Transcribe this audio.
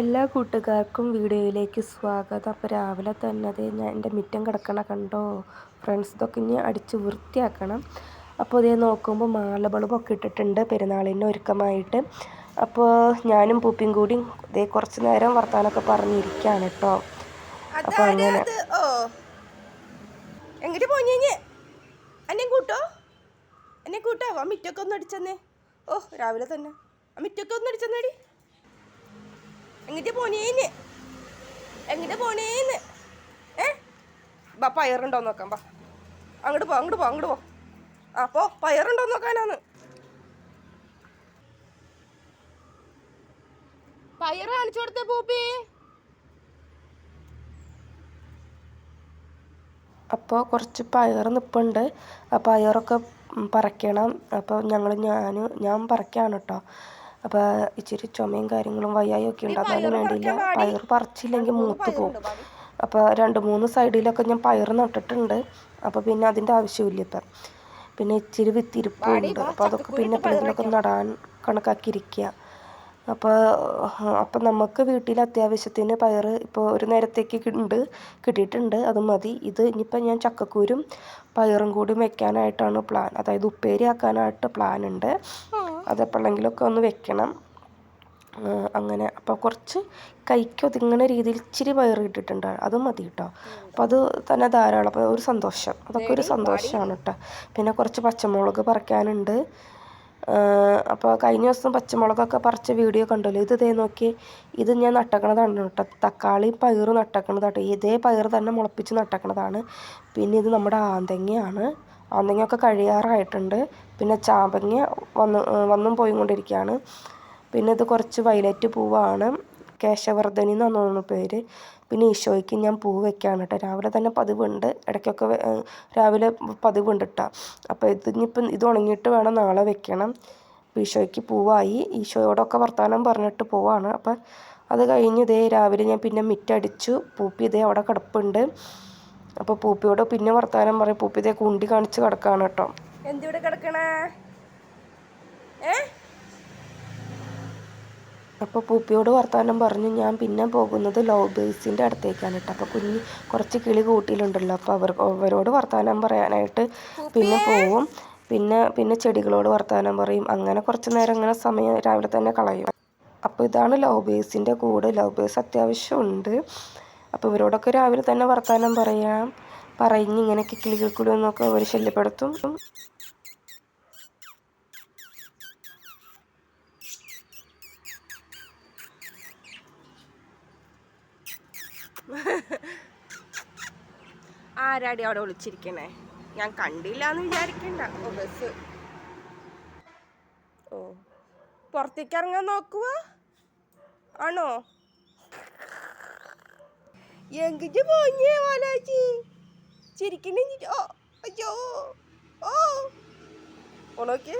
എല്ലാ കൂട്ടുകാർക്കും വീഡിയോയിലേക്ക് സ്വാഗതം. അപ്പോൾ രാവിലെ തന്നെ അതേ ഞാൻ എന്റെ മുറ്റം കിടക്കണ കണ്ടോ? ഫ്രണ്ട്സ് ഇതൊക്കെ ഇനി അടിച്ച് വൃത്തിയാക്കണം. അപ്പോൾ ഇതേ നോക്കുമ്പോൾ മാല ബൾബൊക്കെ ഇട്ടിട്ടുണ്ട് പെരുന്നാളിന്റെ ഒരുക്കമായിട്ട്. അപ്പോൾ ഞാനും പൂപ്പിയും കൂടി ഇതേ കുറച്ച് നേരം വർത്താനൊക്കെ പറഞ്ഞിരിക്കുകയാണ് കേട്ടോ അപ്പോൾ അങ്ങനെ ഓ. എങ്ങോട്ട് പോഞ്ഞേ എന്നെ കൂട്ടോ? എന്നെ കൂട്ടോ? ആ മിറ്റൊക്കെ ഒന്ന് അടിച്ചെന്നേ. ഓ രാവിലെ തന്നെ. ആ മിറ്റൊക്കെ ഒന്ന് അടിച്ചെന്നേടി. എങ്ങോട്ട് പോണേന്ന്? എങ്ങിട്ട് പോണേന്ന്? ഏ? ബാ പയറുണ്ടോ നോക്കാം ബാ അങ്ങോട്ട് പോ അങ്ങോട്ട് പോ അങ്ങോട്ട് പോ. അപ്പോ പോ പയറുണ്ടോ നോക്കാനാന്ന്. പയർ കാണിച്ചു കൊടുത്ത പൂപ്പി. അപ്പോൾ കുറച്ച് പയർ നിപ്പുണ്ട്. ആ പയറൊക്കെ പറക്കണം പറിക്കണം. അപ്പോൾ ഞങ്ങൾ ഞാൻ ഞാൻ പറക്കാണ് കേട്ടോ അപ്പോൾ ഇച്ചിരി ചുമയും കാര്യങ്ങളും വയ്യായും ഒക്കെ ഉണ്ടാകാനും വേണ്ടിയില്ല പയർ പറിച്ചില്ലെങ്കിൽ മൂത്ത് പോകും. അപ്പോൾ രണ്ട് മൂന്ന് സൈഡിലൊക്കെ ഞാൻ പയർ നട്ടിട്ടുണ്ട്. അപ്പോൾ പിന്നെ അതിന്റെ ആവശ്യമില്ല ഇപ്പം. പിന്നെ ഇച്ചിരി വിത്തിരിപ്പുണ്ട് അപ്പോൾ അതൊക്കെ പിന്നെ എപ്പോഴെങ്കിലുമൊക്കെ നടാൻ കണക്കാക്കിയിരിക്കുക അപ്പോൾ അപ്പം നമുക്ക് വീട്ടിൽ അത്യാവശ്യത്തിന് പയർ ഇപ്പോൾ ഒരു നേരത്തേക്ക് ഉണ്ട്. കിട്ടിയിട്ടുണ്ട്. അത് മതി. ഇത് ഇനിയിപ്പോൾ ഞാൻ ചക്കക്കൂരും പയറും കൂടി വെക്കാനായിട്ടാണ് പ്ലാൻ. അതായത് ഉപ്പേരി ആക്കാനായിട്ട് പ്ലാൻ ഉണ്ട്. അതെപ്പോഴെങ്കിലുമൊക്കെ ഒന്ന് വെക്കണം. അങ്ങനെ. അപ്പോൾ കുറച്ച് കൈക്ക് ഒതുങ്ങുന്ന രീതിയിൽ ഇച്ചിരി പയർ ഇട്ടിട്ടുണ്ട്. അതും മതി കേട്ടോ അപ്പോൾ അത് തന്നെ ധാരാളം. അപ്പോൾ ഒരു സന്തോഷം. അതൊക്കെ ഒരു സന്തോഷമാണ് കേട്ടോ പിന്നെ കുറച്ച് പച്ചമുളക് പറിക്കാനുണ്ട്. അപ്പോൾ കഴിഞ്ഞ ദിവസം പച്ചമുളകൊക്കെ പറിച്ച വീഡിയോ കണ്ടല്ലോ. ഇത് ഇതേ നോക്കി. ഇത് ഞാൻ നട്ടക്കണതാണ് കേട്ടോ തക്കാളി പയറ് നട്ടക്കണതാട്ടോ ഇതേ പയർ തന്നെ മുളപ്പിച്ച് നട്ടക്കണതാണ്. പിന്നെ ഇത് നമ്മുടെ ആന്തങ്ങയാണ്. ആന്തങ്ങയൊക്കെ കഴിയാറായിട്ടുണ്ട്. പിന്നെ ചാമ്പങ്ങ വന്ന് വന്നും പോയി കൊണ്ടിരിക്കുകയാണ് പിന്നെ ഇത് കുറച്ച് വയലറ്റ് പൂവാണ്. കേശവർദ്ധനി എന്നാണ് തോന്നുന്നു പേര്. പിന്നെ ഈശോയ്ക്ക് ഞാൻ പൂ വെക്കുകയാണ് കേട്ടോ. രാവിലെ തന്നെ പതിവുണ്ട്. ഇടയ്ക്കൊക്കെ രാവിലെ പതിവുണ്ട് കേട്ടോ. അപ്പോൾ ഇത് ഇനിയിപ്പം ഇത് ഉണങ്ങിയിട്ട് വേണം നാളെ വെക്കണം. ഈശോയ്ക്ക് പൂവായി. ഈശോയോടൊക്കെ വർത്തമാനം പറഞ്ഞിട്ട് പോവാണ്. അപ്പം അത് കഴിഞ്ഞ് ഇതേ രാവിലെ ഞാൻ പിന്നെ മിറ്റടിച്ചു. പൂപ്പി ഇതേ അവിടെ കിടപ്പുണ്ട്. അപ്പോൾ പൂപ്പിയോട് പിന്നെ വർത്താനം പറയും. പൂപ്പി ഇതേ കുണ്ടി കാണിച്ച് കിടക്കാണ് കേട്ടോ. എന്തിവിടെ കിടക്കണേ? ഏ? അപ്പോൾ പൂപ്പിയോട് വർത്താനം പറഞ്ഞു ഞാൻ പിന്നെ പോകുന്നത് ലവ് ബേസിന്റെ അടുത്തേക്കാണ് കേട്ടോ. അപ്പോൾ കുഞ്ഞ് കുറച്ച് കിളി കൂട്ടിയിലുണ്ടല്ലോ. അപ്പോൾ അവർ അവരോട് വർത്താനം പറയാനായിട്ട് പിന്നെ പോവും. പിന്നെ പിന്നെ ചെടികളോട് വർത്താനം പറയും. അങ്ങനെ കുറച്ച് നേരം അങ്ങനെ സമയം രാവിലെ തന്നെ കളയും. അപ്പോൾ ഇതാണ് ലവ് ബേസിന്റെ കൂട്. ലവ് ബേസ് അത്യാവശ്യം ഉണ്ട്. അപ്പോൾ ഇവരോടൊക്കെ രാവിലെ തന്നെ വർത്തമാനം പറയാം. പറഞ്ഞ് ഇങ്ങനെയൊക്കെ കിളികൾക്കൂടി ഒന്നൊക്കെ അവർ ശല്യപ്പെടുത്തും. ആരാടി അവിടെ വിളിച്ചിരിക്കണേ? ഞാൻ കണ്ടില്ല എന്ന് വിചാരിക്കണ്ട. ഓ ബസ്. ഓ പുറത്തേക്ക് ഇറങ്ങാൻ നോക്കുക ആണോ? എങ്കിച്ച് പോഞ്ഞേ വാലാച്ചി ചിരിക്കണേ ഓ അയ്യോ ഓ ഓണോക്കെ